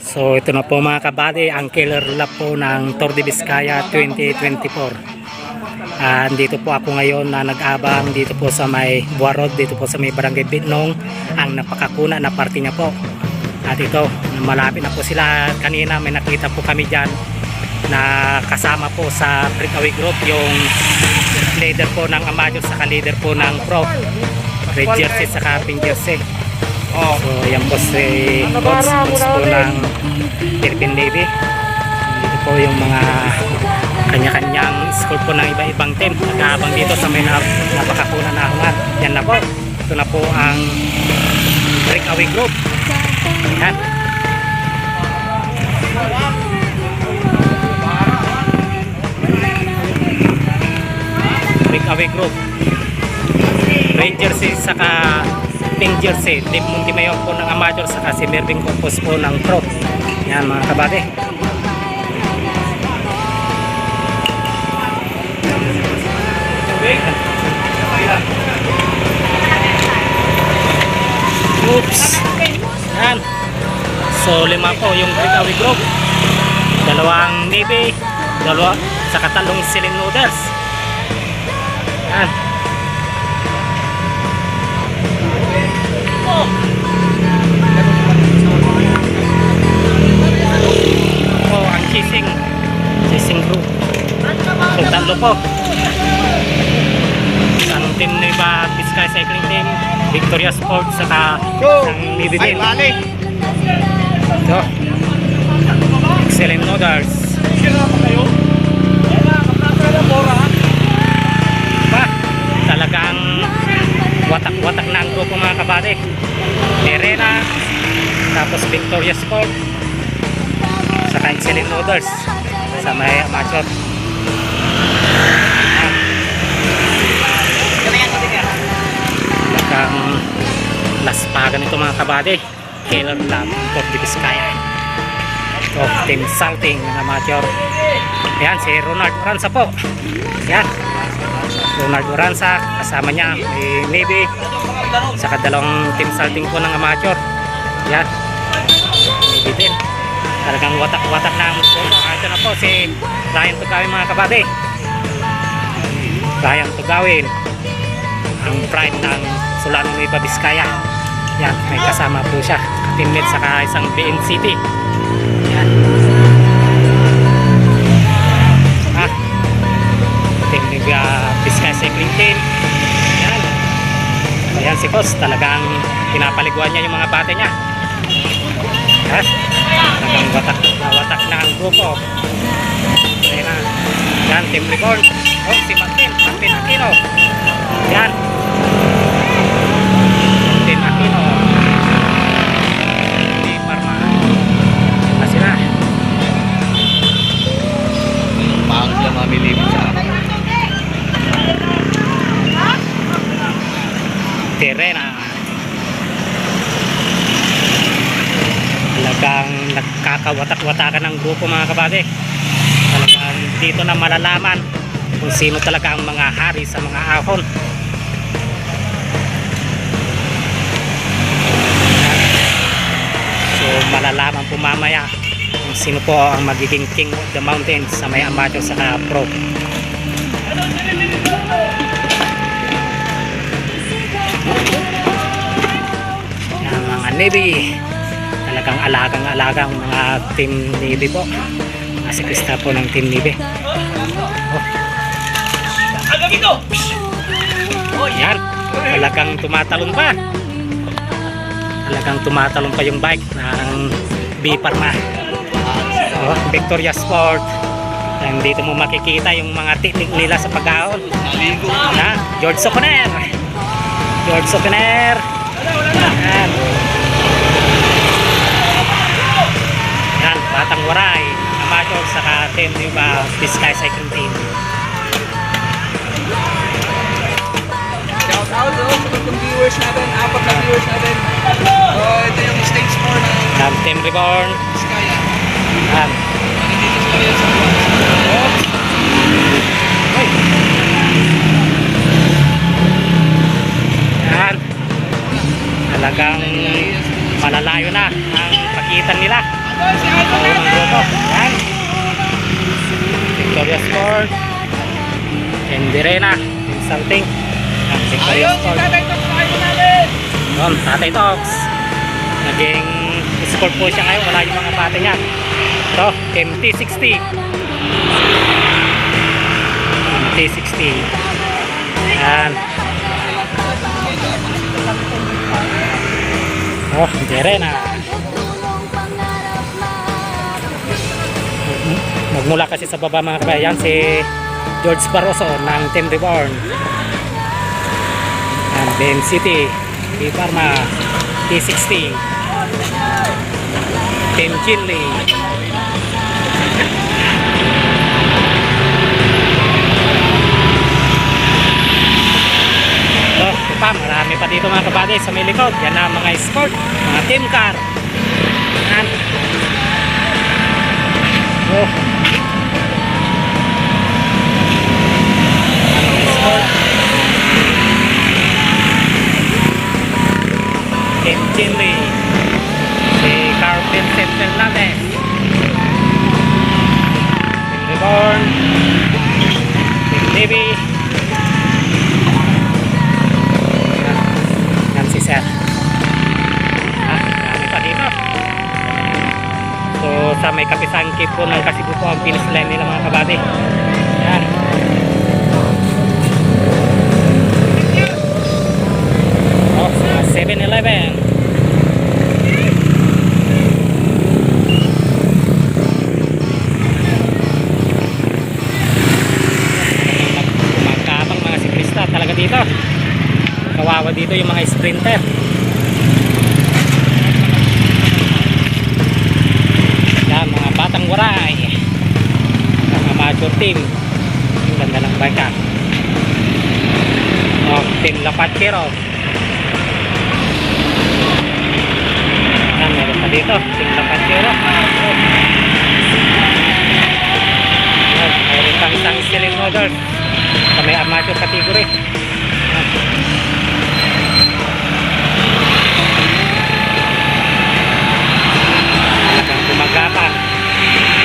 So ito na po mga kabady, ang killer lap po ng Tour de Vizcaya 2024. Ah, dito po ako ngayon na nag-abang dito po sa may Buarod, dito po sa may Barangay Bitnong, ang napakakuna na parte niya po. At ito, malapit na po sila kanina, may nakita po kami dyan na kasama po sa breakaway group yung leader po ng Amadio sa leader po ng Pro. Red jersey sa pink jersey. Oh. So, yan po si Coach, Coach po ng Philippine Navy. Dito po yung mga kanya-kanyang school po ng iba-ibang team. Nag-aabang dito sa may nap napakakuna na ahungan. Yan na po. Ito na po ang breakaway group. Yan. Breakaway group. Red jersey saka pink jersey. Team Montimayor po ng amateur saka si Mervin Corpus po ng pro. Yan mga kabate. Oops. Yan. So lima po yung breakaway group. Dalawang Navy, dalawa sa katalong Celine Noodles. Yan. Po ang chasing chasing group so tatlo po. Ang team na iba Vizcaya Cycling Team Victoria Sports saka ang Navy balik! so excellent noodles Sira talagang watak-watak na ang grupo mga kabate Nerena tapos Victoria Sport saka excellent noodles sa may amateur Talagang laspagan ito mga kabady. Kailan lang for the Vizcaya. Ito, team salting ng amateur. Yan, si Ronald Oranza po. Yan. Ronald Oranza, kasama niya, may Navy. Saka dalawang team salting po ng amateur. Yan. Navy din. Talagang watak-watak na ang. Ah, Ito na po si Ryan Tugawin mga kabady. Ryan Tugawin ang pride ng Solano Nueva Vizcaya. Yan, may kasama po siya. Teammate saka isang BN City. Yan. Si Kos, talagang pinapaliguan niya yung mga bate niya. Ha? Talagang watak na watak na ang grupo. Ayan na. Yan, Team Record. Oh, si Martin. Martin Aquino. Nagkakawatak-watakan ng grupo mga kabate. Talagang dito na malalaman kung sino talaga ang mga hari sa mga ahon. So malalaman po mamaya kung sino po ang magiging king of the mountains sa may amateur sa pro. Yan, mga Navy. Talagang alagang-alagang mga team Navy po. Kasi Krista po ng team Navy. Oh, Agad ito! yan. Talagang tumatalon pa. Talagang tumatalon pa yung bike ng B-Parma. Oh, Victoria Sport. And dito mo makikita yung mga technique nila sa pag-aon. Naligo. Na, George Soconer. George Soconer. Yan. Yan, Batang Waray. Amateur saka team di ba Vizcaya Cycling Team. Shout out oh, sa tatlong viewers natin, apat na viewers natin. So, ito yung stage 4 ng Yan, Team Reborn. Vizcaya. Yan. Makikita sila yan sa! Yan. Talagang malalayo na ang pagitan nila. Yan. Victoria Sport. Endirena. Insulting. Yan, Victoria Sport. Yun, Tatay Talks. Naging score po siya ngayon. Wala yung mga bata niya. Ito, MT60. MT60. Yan. Oh, Jerena. Magmula kasi sa baba mga kabayan si George Barroso ng Team Reborn. And Ben City, T Parma, T60, Team Chinley. So, ito pa, marami pa dito mga kabady sa may likod. Yan na mga escort, mga team car. Yan. Oh. Sa may kapisangkip po ng Kasibu po ang finish line nila mga kabady. Yan. Oh, sa 7-Eleven. Kumagkapang mga siklista talaga dito. Kawawa dito yung mga sprinter. Yan, mga batang waray. Mga major team. Bike Oh, team Lapachero. Yan, meron pa dito. Team Lapachero. Oh. Yan, mayroon pang isang steering model sa may amateur category. Talagang gumagapang.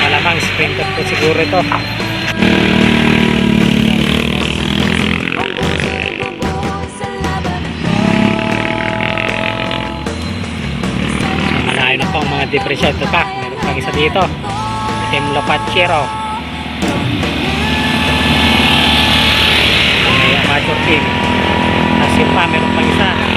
Malamang sprinter po siguro ito. 20% pa. Meron pang isa dito. SM Lopachero may amateur team. Nasim pa meron pang isa.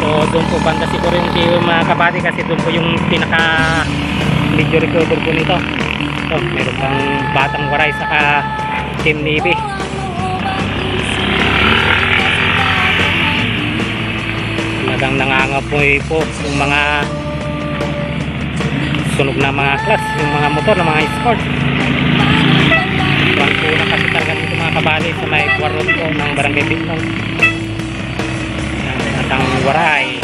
So doon po banda siguro yung view mga kabady kasi doon po yung pinaka video recorder po nito. So meron pang batang waray saka Team Navy. Talagang nangangapoy po yung mga sunog na mga class, yung mga motor na mga sport. Tuwang na kasi talaga dito mga kabady sa may warot po ng barangay Bitnong. Ang waray.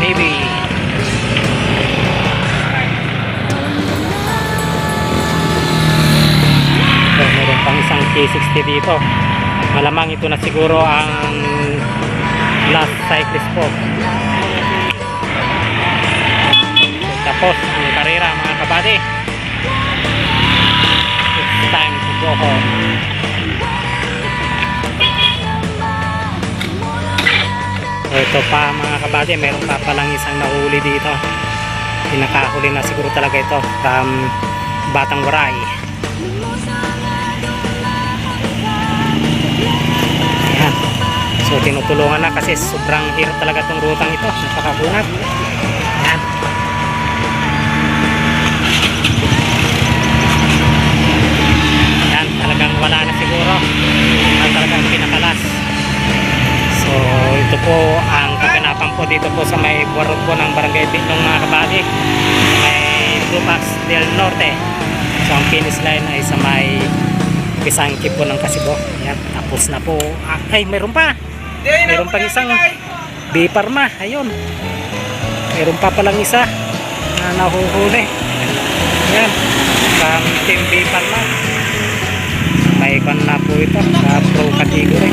Navy. So, meron pang isang K60 dito. Malamang ito na siguro ang last cyclist po. Tapos ang karera mga kabady. It's time to go home. So, ito pa mga kabady, meron pa palang isang nahuli dito. Pinakahuli na siguro talaga ito from Batang Waray. Ayan. So tinutulungan na kasi sobrang hirap talaga itong rutang ito. Napakakunat. Ayan. May buwarot po ng barangay Bitnong mga kabady. Sa may Lupax del Norte. So ang finish line ay sa may Pisangki po ng Kasibo. Yan, tapos na po. Ah, ay, meron pa. Meron pang isang Biparma. Ayun. Meron pa palang isa na nahuhuli. Yan. From Team Biparma. May kan na po ito sa pro category.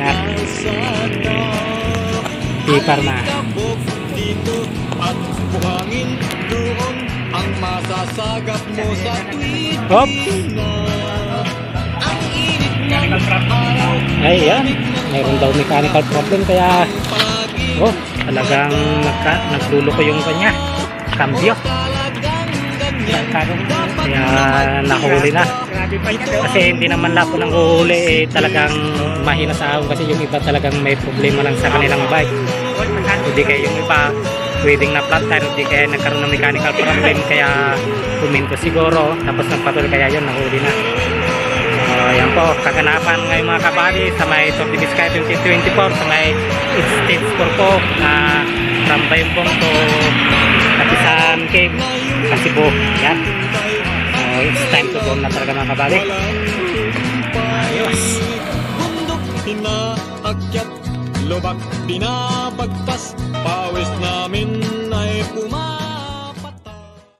Yan. Biparma. At buhangin doon ang masasagap mo sa tuwid. Ang init ng araw Ay, yan. Meron daw mechanical problem kaya oh, talagang nagka, nagdulo ko yung kanya. Cambio. Kaya nahuli na. Kasi hindi naman lahat ng huli eh, talagang mahina sa ahon kasi yung iba talagang may problema lang sa kanilang bike. Hindi kaya yung iba pwedeng na flat tire, hindi kaya nagkaroon ng mechanical problem kaya puminto siguro tapos nagpatuloy kaya yun nahuli na. So, ayan po, kaganapan ngayon mga kabali sa may Tour de Vizcaya 2024 sa may stage score po na from Bayambong to Kapisan Cave, Kasibo. Yan. So, it's time to go na talaga mga kabali. Ayos. Bundok inaakyat Lubak pinabagtas Pawis namin